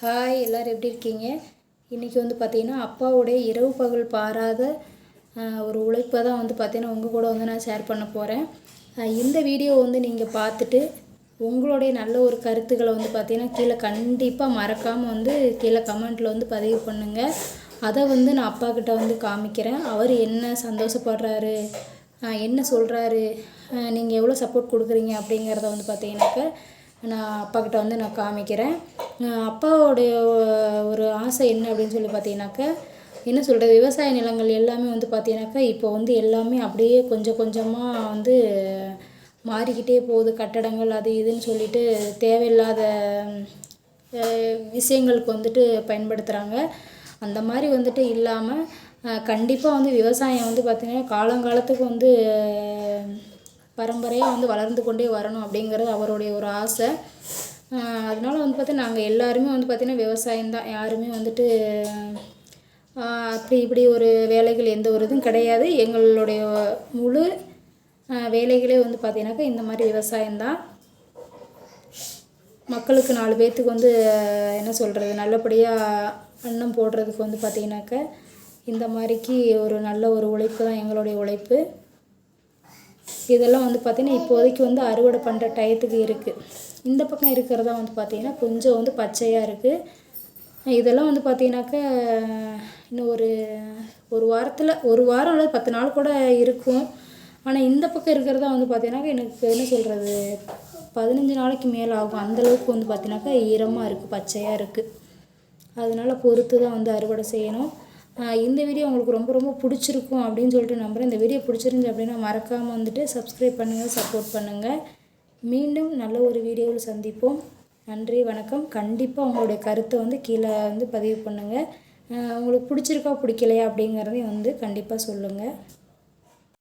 Hi எல்லோரும் எப்படி இருக்கீங்க? இன்றைக்கி வந்து பார்த்தீங்கன்னா அப்பாவுடைய இரவு பகல் பாராத ஒரு உழைப்பை தான் வந்து பார்த்திங்கன்னா உங்கள் கூட வந்து நான் ஷேர் பண்ண போகிறேன் இந்த வீடியோ வந்து நீங்கள் பார்த்துட்டு உங்களுடைய நல்ல ஒரு கருத்துக்களை வந்து பார்த்திங்கன்னா கீழே கண்டிப்பாக மறக்காமல் வந்து கீழே கமெண்ட்டில் வந்து பதிவு பண்ணுங்கள் அதை வந்து நான் அப்பா கிட்ட வந்து காமிக்கிறேன். அவர் என்ன சந்தோஷப்படுறாரு? என்ன சொல்கிறாரு நீங்கள் எவ்வளோ சப்போர்ட் கொடுக்குறீங்க அப்படிங்கிறத வந்து பார்த்தீங்கன்னாக்கா நான் அப்பா கிட்ட வந்து நான் காமிக்கிறேன். அப்பாவோடைய ஒரு ஆசை என்ன அப்படின்னு சொல்லி பார்த்தீங்கன்னாக்கா என்ன சொல்கிறது விவசாய நிலங்கள் எல்லாமே வந்து பார்த்தீங்கன்னாக்கா இப்போ வந்து எல்லாமே அப்படியே கொஞ்சம் கொஞ்சமாக வந்து மாறிக்கிட்டே போகுது. கட்டடங்கள் அது இதுன்னு சொல்லிட்டு தேவையில்லாத விஷயங்களுக்கு வந்துட்டு பயன்படுத்துகிறாங்க அந்த மாதிரி வந்துட்டு இல்லாமல் கண்டிப்பாக வந்து விவசாயம் வந்து பார்த்திங்கன்னா காலங்காலத்துக்கு வந்து பரம்பரையாக வந்து வளர்ந்து கொண்டே வரணும் அப்படிங்கிறது அவருடைய ஒரு ஆசை. அதனால வந்து பார்த்தா நாங்கள் எல்லாருமே வந்து பார்த்திங்கன்னா விவசாயம்தான் யாருமே வந்துட்டு அப்படி இப்படி ஒரு வேலைகள் எந்த ஒரு இதுவும் கிடையாது. எங்களுடைய முழு வேலைகளே வந்து பார்த்தீங்கன்னாக்கா இந்த மாதிரி விவசாயம்தான் மக்களுக்கு நாலு பேர்த்துக்கு வந்து என்ன சொல்கிறது நல்லபடியாக அன்னம் போடுறதுக்கு வந்து பார்த்தீங்கன்னாக்கா இந்த மாதிரிக்கு ஒரு நல்ல ஒரு உழைப்பு தான் எங்களுடைய உழைப்பு. இதெல்லாம் வந்து பார்த்திங்கன்னா இப்போதைக்கு வந்து அறுவடை பண்ணுற டயத்துக்கு இருக்குது இந்த பக்கம் இருக்கிறதா வந்து பார்த்தீங்கன்னா கொஞ்சம் வந்து பச்சையாக இருக்குது இதெல்லாம் வந்து பார்த்தீங்கன்னாக்கா இன்னும் ஒரு ஒரு வாரத்தில் ஒரு வாரம் அல்லது பத்து நாள் கூட இருக்கும். ஆனால் இந்த பக்கம் இருக்கிறதா வந்து பார்த்தீங்கன்னாக்கா எனக்கு என்ன சொல்கிறது பதினஞ்சு நாளைக்கு மேலே ஆகும். அந்தளவுக்கு வந்து பார்த்தீங்கன்னாக்கா ஈரமாக இருக்குது பச்சையாக இருக்குது அதனால பொறுத்து தான் வந்து அறுவடை செய்யணும். இந்த வீடியோ உங்களுக்கு ரொம்ப ரொம்ப பிடிச்சிருக்கும் அப்படின்னு சொல்லிட்டு நம்புகிறேன் இந்த வீடியோ பிடிச்சிருந்துச்சு அப்படின்னா மறக்காமல் வந்துட்டு சப்ஸ்கிரைப் பண்ணுங்கள் சப்போர்ட் பண்ணுங்கள் மீண்டும் நல்ல ஒரு வீடியோவில் சந்திப்போம். நன்றி வணக்கம். கண்டிப்பாக உங்களுடைய கருத்தை வந்து கீழே வந்து பதிவு பண்ணுங்கள் உங்களுக்கு பிடிச்சிருக்கா பிடிக்கலையா அப்படிங்கிறதையும் வந்து கண்டிப்பாக சொல்லுங்கள்